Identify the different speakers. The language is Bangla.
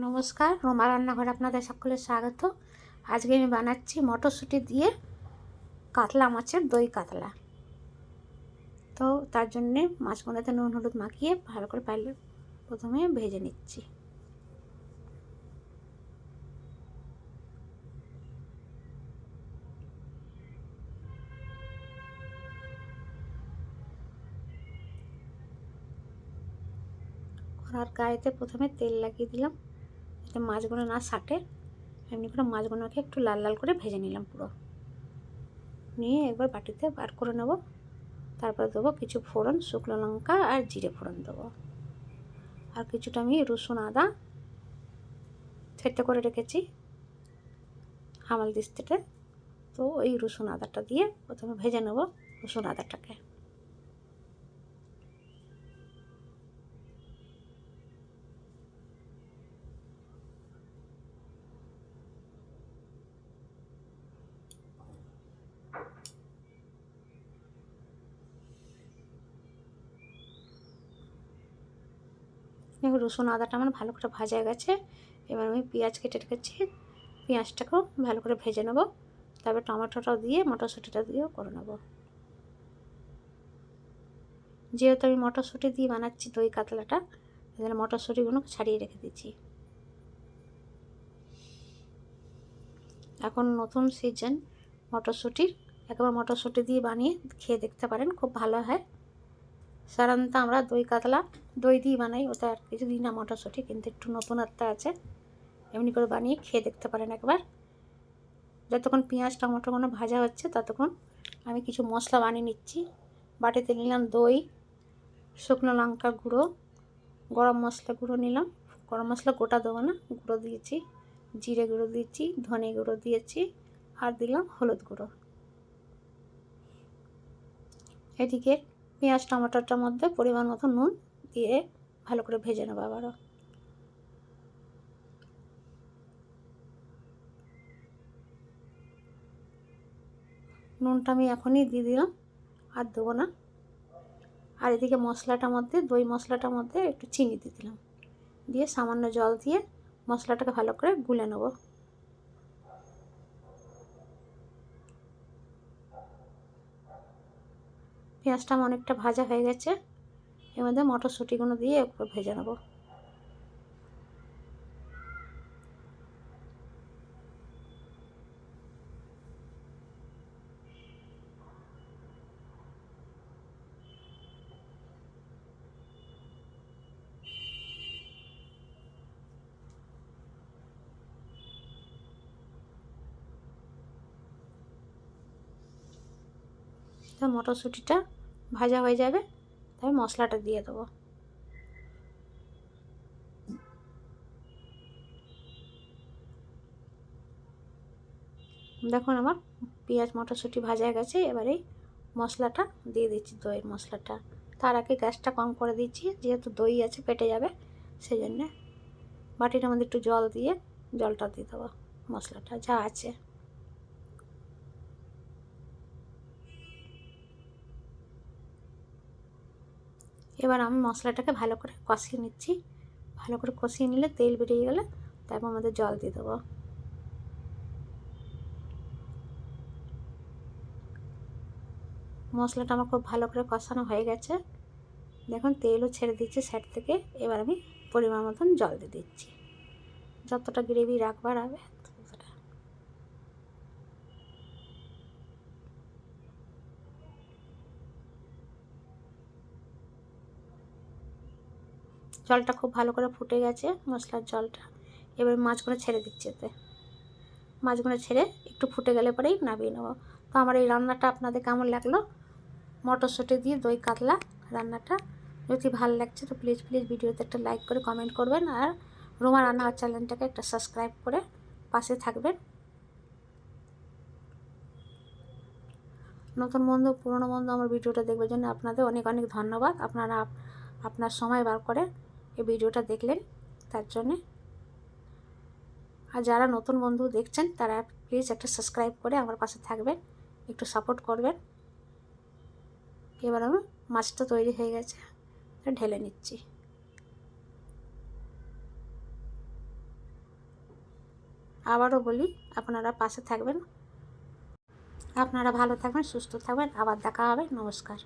Speaker 1: নমস্কার, রোমা রান্নাঘরে আপনাদের সকলের স্বাগত। আজকে আমি বানাচ্ছি মটরশুঁটি দিয়ে কাতলা মাছের দই কাতলা। তো তার জন্যে মাছগুলোতে নুন, হলুদ মাখিয়ে ভালো করে পাইলে প্রথমে ভেজে নিচ্ছি। কড়ার গায়েতে প্রথমে তেল লাগিয়ে দিলাম। যাতে মাছগুলো না সাটে, এমনি করে মাছগুলোকে একটু লাল লাল করে ভেজে নিলাম পুরো। নিয়ে একবার বাটিতে বার করে নেব। তারপর দেবো কিছু ফোড়ন, শুকনো লঙ্কা আর জিরে ফোড়ন দেবো। আর কিছুটা আমি রসুন আদা থেতে করে রেখেছি হামাল দিস্তিতে। তো ওই রসুন আদাটা দিয়ে প্রথমে ভেজে নেব রসুন আদাটাকে। দেখো রসুন আদাটা আমার ভালো করে ভাজা গেছে। এবার আমি পেঁয়াজ কেটে রেখেছি। পেঁয়াজটাকেও ভালো করে ভেজে নেব। তারপর টমেটোটাও দিয়ে, মটরশুঁটিটা দিয়েও করে নেব। যেহেতু আমি মটরশুঁটি দিয়ে বানাচ্ছি দই কাতলাটা তাহলে মটরশুঁটিগুলো ছাড়িয়ে রেখে দিচ্ছি। এখন নতুন সিজন মটরশুঁটির। একবার মটরশুঁটি দিয়ে বানিয়ে খেয়ে দেখতে পারেন, খুব ভালো হয়। সাধারণত আমরা দই কাতলা, দই দিয়ে বানাই, ওটা আর কিছু দিই না মটরশুঁটি কিন্তু একটু নতুনত্ব আছে, এমনি করে বানিয়ে খেয়ে দেখতে পারেন একবার। যতক্ষণ পেঁয়াজ টমেটোগুলো ভাজা হচ্ছে, ততক্ষণ আমি কিছু মশলা বানিয়ে নিচ্ছি। বাটিতে নিলাম দই, শুকনো লঙ্কা গুঁড়ো, গরম মশলা গুঁড়ো নিলাম। গরম মশলা গোটা দেবো না, গুঁড়ো দিয়েছি, জিরে গুঁড়ো দিয়েছি, ধনে গুঁড়ো দিয়েছি, আর দিলাম হলুদ গুঁড়ো। এদিকে পেঁয়াজ, টমেটোটার মধ্যে পরিমাণ মতো নুন দিয়ে ভালো করে ভেজে নেব আবারও। নুনটা আমি এখনই দিয়ে দিলাম, আর দেবো না। আর এদিকে মশলাটার মধ্যে, দই মশলাটার মধ্যে একটু চিনি দিয়ে দিলাম। দিয়ে সামান্য জল দিয়ে মশলাটাকে ভালো করে গুলে নেব। পেঁয়াজটা অনেকটা ভাজা হয়ে গেছে। এর মধ্যে মটরশুঁটিগুলো দিয়ে একটু ভেজে নেব। মটরশুঁটিটা ভাজা হয়ে যাবে, তাই মশলাটা দিয়ে দেবো। দেখুন আমার পেঁয়াজ, মটরশুঁটি ভাজা গেছে, এবারে মশলাটা দিয়ে দিচ্ছি, দইয়ের মশলাটা। তার আগে গ্যাসটা কম করে দিচ্ছি, যেহেতু দই আছে, পেটে যাবে সেই জন্যে বাটিটার মধ্যে একটু জল দিয়ে জলটা দিয়ে দেবো মশলাটা, যা আছে। এবার আমি মশলাটাকে ভালো করে কষিয়ে নিচ্ছি। ভালো করে কষিয়ে নিলে তেল বেরিয়ে গেলে তারপর আমাদের জল দিয়ে দেবো। মশলাটা আমার খুব ভালো করে কষানো হয়ে গেছে। দেখুন, তেলও ছেড়ে দিচ্ছে সাইড থেকে। এবার আমি পরিমাণ মতন জল দিয়ে দিচ্ছি। যতটা গ্রেভি রাখবার হবে জলটা খুব ভালো করে ফুটে গেছে, মশলার জলটা। এবার মাছগুলো ছেড়ে দিচ্ছি এতে। মাছগুলো ছেড়ে একটু ফুটে গেলে পরেই নামিয়ে নেব। তো আমার এই রান্নাটা আপনাদের কেমন লাগল? মটরশুঁটি দিয়ে দই কাতলা রান্নাটা। যদি ভালো লাগছে তো প্লিজ প্লিজ ভিডিওতে একটা লাইক করে কমেন্ট করবেন আর রোমা রান্না চ্যানেলটাকে একটা সাবস্ক্রাইব করে পাশে থাকবেন। নতুন বন্ধু, পুরনো বন্ধু আমার ভিডিওটা দেখবার জন্য আপনাদের অনেক অনেক ধন্যবাদ। আপনারা আপনার সময় বার করে এই ভিডিওটা দেখলেন, তার জন্যে। আর যারা নতুন বন্ধু দেখছেন, তারা প্লিজ একটা সাবস্ক্রাইব করে আমার পাশে থাকবেন, একটু সাপোর্ট করবেন। এবার আমি মাছটা তৈরি হয়ে গেছে ঢেলে নিচ্ছি। আবারও বলি, আপনারা পাশে থাকবেন। আপনারা ভালো থাকবেন, সুস্থ থাকবেন। আবার দেখা হবে। নমস্কার।